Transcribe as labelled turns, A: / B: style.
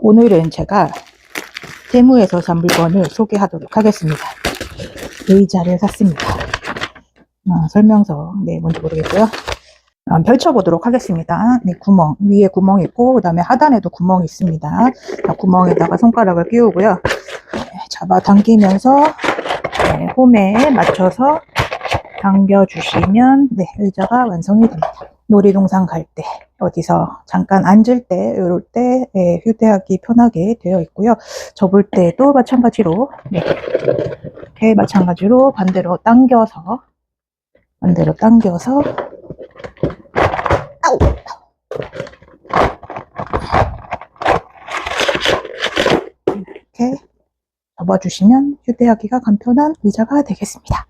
A: 오늘은 제가 테무에서 산 물건을 소개하도록 하겠습니다. 의자를 샀습니다. 어, 설명서, 네, 뭔지 모르겠고요. 어, 펼쳐보도록 하겠습니다. 네, 구멍. 위에 구멍이 있고, 그 다음에 하단에도 구멍이 있습니다. 자, 구멍에다가 손가락을 끼우고요. 네, 잡아당기면서, 네, 홈에 맞춰서 당겨주시면, 네, 의자가 완성이 됩니다. 놀이동산 갈 때, 어디서 잠깐 앉을 때, 이럴 때, 예, 휴대하기 편하게 되어 있고요. 접을 때도 마찬가지로, 네, 이렇게 마찬가지로 반대로 당겨서, 반대로 당겨서, 아우! 이렇게 접어주시면 휴대하기가 간편한 의자가 되겠습니다.